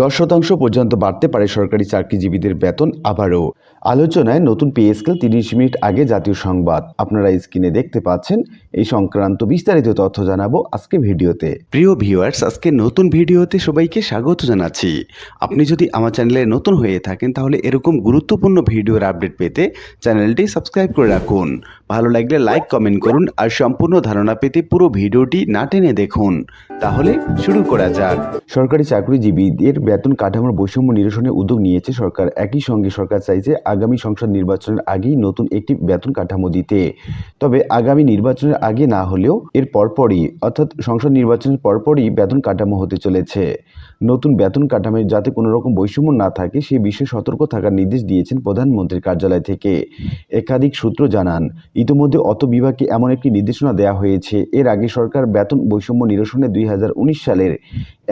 দশ শতাংশ পর্যন্ত বাড়তে পারে সরকারি চাকরিজীবীদের বেতন আবারও। আলোচনায় নতুন পে স্কেল তিরিশ মিনিট আগে জাতীয় সংবাদ। আপনারা স্ক্রিনে দেখতে পাচ্ছেন এই সংক্রান্ত বিস্তারিত তথ্য জানাব আজকে ভিডিওতে। প্রিয় ভিউয়ার্স, আজকে নতুন ভিডিওতে সবাইকে স্বাগত জানাচ্ছি। আপনি যদি আমার চ্যানেলে নতুন হয়ে থাকেন, তাহলে এরকম গুরুত্বপূর্ণ ভিডিওর আপডেট পেতে চ্যানেলটি সাবস্ক্রাইব করে রাখুন। ভালো লাগলে লাইক কমেন্ট করুন আর সম্পূর্ণ ধারণা পেতে পুরো ভিডিওটি না টেনে দেখুন। তাহলে শুরু করা যাক। সরকারি চাকরিজীবীদের বেতন কাঠামোর বৈষম্য নিরসনে উদ্যোগ নিয়েছে সরকার। একই সঙ্গে সরকার চাইছে আগামী সংসদ নির্বাচনের আগেই নতুন একটি বেতন কাঠামো দিতে। তবে আগামী নির্বাচনের আগে না হলেও এর পরপরই, অর্থাৎ সংসদ নির্বাচনের পরপরই বেতন কাঠামো হতে চলেছে। নতুন বেতন কাঠামোয় যাতে কোনো রকম বৈষম্য না থাকে, সে বিষয়ে সতর্ক থাকার নির্দেশ দিয়েছেন প্রধানমন্ত্রীর কার্যালয় থেকে। একাধিক সূত্র জানান ইতিমধ্যে অত বিভাগকে এমন একটি নির্দেশনা দেওয়া হয়েছে। এর আগে সরকার বেতন বৈষম্য নিরসনে দুই হাজার উনিশ সালের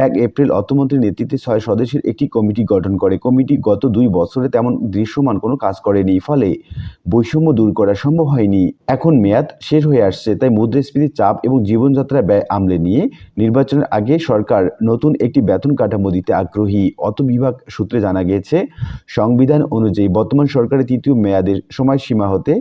এক এপ্রিল অর্থমন্ত্রীর নেতৃত্বে ছয় সদস্যের একটি কমিটি গঠন করে। কমিটি গত দুই বছরে তেমন দৃশ্যমান কোনো কাজ করেনি, ফলে বৈষম্য দূর করা সম্ভব হয়নি। এখন মেয়াদ শেষ হয়ে আসছে, তাই মুদ্রাস্ফীতির চাপ এবং জীবনযাত্রা ব্যয় আমলে নিয়ে নির্বাচনের আগে সরকার নতুন একটি বেতন কাঠামো দিতে আগ্রহী অত বিভাগ সূত্রে জানা গিয়েছে সংবিধান অনুযায়ী বর্তমান সরকারের তৃতীয় মেয়াদের সময়সীমা হতে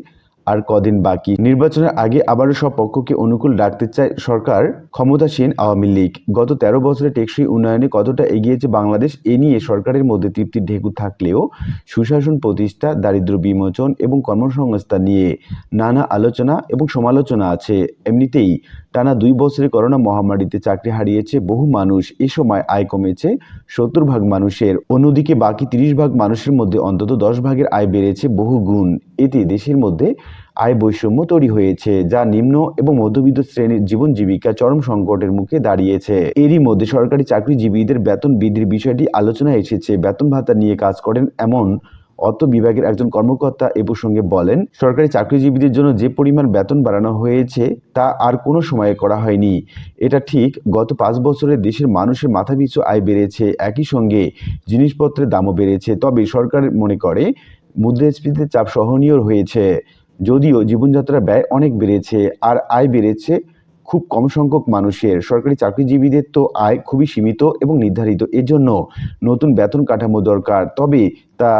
আর কদিন বাকি। নির্বাচনের আগে আবারও সব পক্ষকে অনুকূল রাখতে চায় সরকার, ক্ষমতাসীন আওয়ামী লীগ। গত তেরো বছরে টেকসই উন্নয়নে কতটা এগিয়েছে বাংলাদেশ, এ নিয়ে সরকারের মধ্যে তৃপ্তির ঢেকু থাকলেও সুশাসন প্রতিষ্ঠা দারিদ্র বিমোচন এবং কর্মসংস্থান নিয়ে নানা আলোচনা এবং সমালোচনা আছে। এমনিতেই টানা দুই বছরে করোনা মহামারীতে চাকরি হারিয়েছে বহু মানুষ, এ সময় আয় কমেছে সত্তর ভাগ মানুষের। অন্যদিকে বাকি তিরিশ ভাগ মানুষের মধ্যে অন্তত দশ ভাগের আয় বেড়েছে বহু গুণ। এতে দেশের মধ্যে আয় বৈষম্য তৈরি হয়েছে, যা নিম্ন এবং মধ্যবিত্ত শ্রেণির জীবন জীবিকা চরম সংকটের মুখে দাঁড়িয়েছে। এরই মধ্যে সরকারি চাকরিজীবীদের বেতন বৃদ্ধির বিষয়টি আলোচনায় এসেছে। বেতন ভাতা নিয়ে কাজ করেন এমন অর্থ বিভাগের একজন কর্মকর্তা এ প্রসঙ্গে বলেন, সরকারি চাকরিজীবীদের জন্য যে পরিমাণ বেতন বাড়ানো হয়েছে তা আর কোনো সময়ে করা হয়নি। এটা ঠিক, গত পাঁচ বছরে দেশের মানুষের মাথাপিছু আয় বেড়েছে, একই সঙ্গে জিনিসপত্রের দামও বেড়েছে। তবে সরকার মনে করে, মুদ্রাস্ফীতির চাপ সহনীয় হয়েছে, যদিও জীবনযাত্রার ব্যয় অনেক বেড়েছে আর আয় বেড়েছে খুব কম সংখ্যক মানুষের। সরকারি চাকরিজীবীদের তো আয় খুবই সীমিত এবং নির্ধারিত। এজন্য নতুন বেতন কাঠামো দরকার। তবে তা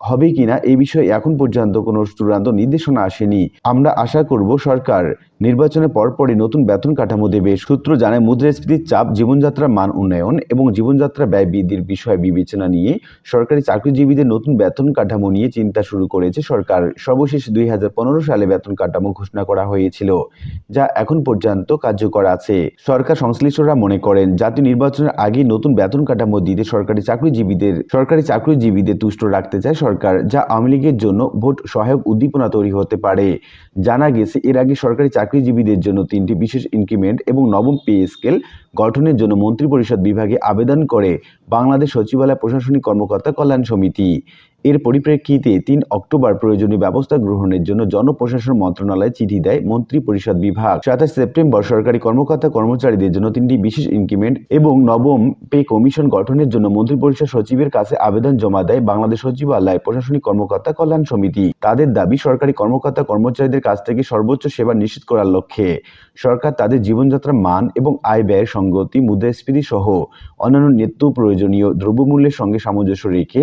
হবে কিনা এই বিষয়ে এখন পর্যন্ত কোনো চূড়ান্ত নির্দেশনা আসেনি। আমরা আশা করব সরকার নির্বাচনের পরপরই নতুন বেতন কাঠামো দেবে সূত্র জানায় মুদ্রাস্ফীতির চাপ, জীবনযাত্রার মান উন্নয়ন এবং জীবনযাত্রা ব্যয় বৃদ্ধির বিষয় বিবেচনা নিয়ে সরকারি চাকরিজীবীদের নতুন বেতন কাঠামো নিয়ে চিন্তা শুরু করেছে সরকার। সর্বশেষ দুই হাজার পনেরো সালে বেতন কাঠামো ঘোষণা করা হয়েছিল, যা এখন পর্যন্ত কার্যকর আছে। সরকার সংশ্লিষ্টরা মনে করেন, জাতীয় নির্বাচনের আগে নতুন বেতন কাঠামো দিতে সরকারি চাকরিজীবীদের সরকারি চাকরিজীবীদের তুষ্ট রাখতে চায় সরকার, যা আওয়ামী লীগের জন্য ভোট সহায়ক উদ্দীপনা তৈরি হতে পারে। জানা গেছে, এর আগে সরকারি চাকরিজীবীদের জন্য তিনটি বিশেষ ইনক্রিমেন্ট এবং নবম পে স্কেল গঠনের জন্য মন্ত্রিপরিষদ বিভাগে আবেদন করে বাংলাদেশ সচিবালয় প্রশাসনিক কর্মকর্তা কল্যাণ সমিতি। এর পরিপ্রেক্ষিতে তিন অক্টোবর প্রয়োজনীয় ব্যবস্থা গ্রহণের জন্য জনপ্রশাসন মন্ত্রণালয়ে চিঠি দেয় মন্ত্রী পরিষদ বিভাগ। সাতাশ সেপ্টেম্বর সরকারি কর্মকর্তা কর্মচারীদের জন্য তিনটি বিশেষ ইনক্রিমেন্ট এবং নবম পে কমিশন গঠনের জন্য মন্ত্রিপরিষদ সচিবের কাছে আবেদন জমা দেয় বাংলাদেশ সচিবালয় প্রশাসনিক কর্মকর্তা কল্যাণ সমিতি। তাদের দাবি, সরকারি কর্মকর্তা কর্মচারীদের কাছ থেকে সর্বোচ্চ সেবা নিশ্চিত করার লক্ষ্যে সরকার তাদের জীবনযাত্রার মান এবং আয় ব্যয়ের সঙ্গতি মুদ্রাস্ফীতি সহ অন্যান্য নিত্য প্রয়োজনীয় দ্রব্যমূল্যের সঙ্গে সামঞ্জস্য রেখে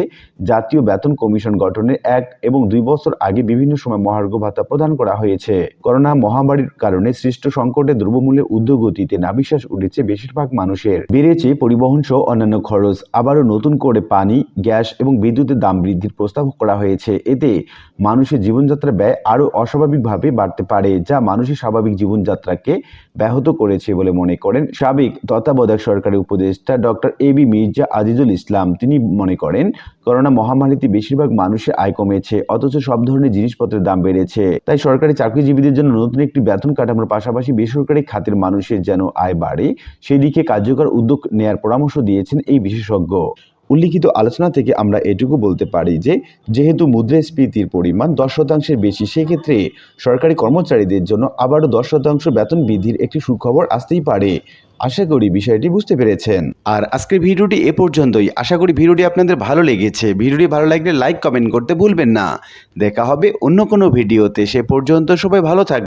জাতীয় বেতন কমিশন গঠনের এক এবং দুই বছর আগে বিভিন্ন সময় মহার্ঘ ভাতা প্রদান করা হয়েছে। করোনা মহামারীর কারণে সৃষ্ট সংকটে দ্রব্যমূল্যের ঊর্ধ্বগতিতে নাবিশ্বাস উঠেছে বেশিরভাগ মানুষের। বেড়েছে পরিবহন সহ অন্যান্য খরচ, আবারও নতুন করে পানি, গ্যাস এবং বিদ্যুতের দাম বৃদ্ধির প্রস্তাব করা হয়েছে। এতে মানুষের জীবনযাত্রা ব্যয় আরও অস্বাভাবিকভাবে বাড়তে পারে, যা মানুষের স্বাভাবিক জীবনযাত্রাকে ব্যাহত করেছে বলে মনে করেন সাবেক তত্ত্বাবধায়ক সরকারের উপদেষ্টা doctor A B Mirza Azizul Islam. তিনি মনে করেন, করোনা মহামারীতে বেশিরভাগ মানুষের আয় কমেছে, অথচ সব ধরনের জিনিসপত্রের দাম বেড়েছে। তাই সরকারি চাকরিজীবীদের জন্য নতুন একটি বেতন কাঠামোর পাশাপাশি বেসরকারি খাতের মানুষের যেন আয় বাড়ে সেদিকে কার্যকর উদ্যোগ নেয়ার পরামর্শ দিয়েছেন এই বিশেষজ্ঞ। উল্লিখিত আলোচনা থেকে আমরা এটুকু বলতে পারি যে, যেহেতু মুদ্রাস্ফীতির পরিমাণ দশ শতাংশের বেশি, সেক্ষেত্রে সরকারি কর্মচারীদের জন্য আবারও দশ শতাংশ বেতন বৃদ্ধির একটি সুখবর আসতেই পারে। আশা করি বিষয়টি বুঝতে পেরেছেন। আর আজকের ভিডিওটি এ পর্যন্তই। আশা করি ভিডিওটি আপনাদের ভালো লেগেছে। ভিডিওটি ভালো লাগলে লাইক, কমেন্ট করতে ভুলবেন না। দেখা হবে অন্য কোনো ভিডিওতে। সে পর্যন্ত সবাই ভালো থাকবে